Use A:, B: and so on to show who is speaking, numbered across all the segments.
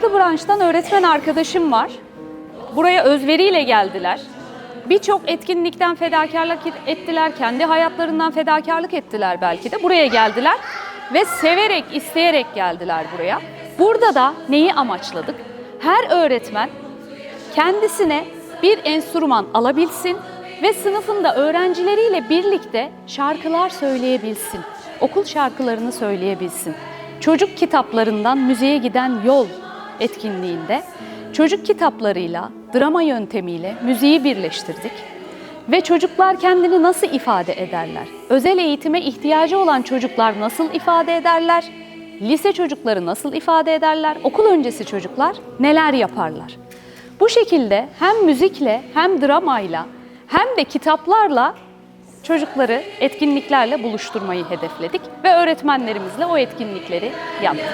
A: farklı branştan öğretmen arkadaşım var. Buraya özveriyle geldiler. Birçok etkinlikten fedakarlık ettiler, kendi hayatlarından fedakarlık ettiler belki de. Buraya geldiler ve severek, isteyerek geldiler buraya. Burada da neyi amaçladık? Her öğretmen kendisine bir enstrüman alabilsin ve sınıfında öğrencileriyle birlikte şarkılar söyleyebilsin. Okul şarkılarını söyleyebilsin. Çocuk kitaplarından müziğe giden yol etkinliğinde çocuk kitaplarıyla, drama yöntemiyle müziği birleştirdik. Ve çocuklar kendini nasıl ifade ederler? Özel eğitime ihtiyacı olan çocuklar nasıl ifade ederler? Lise çocukları nasıl ifade ederler? Okul öncesi çocuklar neler yaparlar? Bu şekilde hem müzikle hem dramayla hem de kitaplarla çocukları etkinliklerle buluşturmayı hedefledik ve öğretmenlerimizle o etkinlikleri yaptık.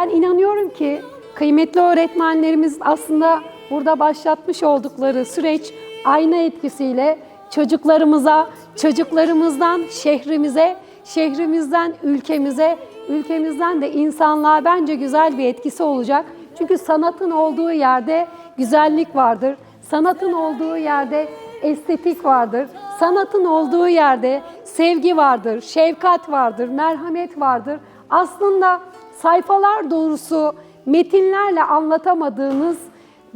B: Ben inanıyorum ki kıymetli öğretmenlerimiz aslında burada başlatmış oldukları süreç ayna etkisiyle çocuklarımıza, çocuklarımızdan şehrimize, şehrimizden ülkemize, ülkemizden de insanlığa bence güzel bir etkisi olacak. Çünkü sanatın olduğu yerde güzellik vardır. Sanatın olduğu yerde estetik vardır. Sanatın olduğu yerde sevgi vardır, şefkat vardır, merhamet vardır. Aslında sayfalar doğrusu metinlerle anlatamadığınız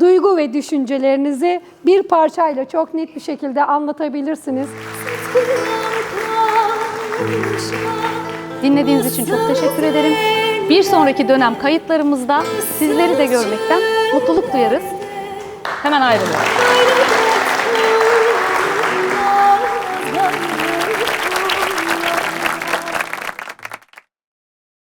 B: duygu ve düşüncelerinizi bir parçayla çok net bir şekilde anlatabilirsiniz.
A: Dinlediğiniz için çok teşekkür ederim. Bir sonraki dönem kayıtlarımızda sizleri de görmekten mutluluk duyarız. Hemen ayrılıyorum.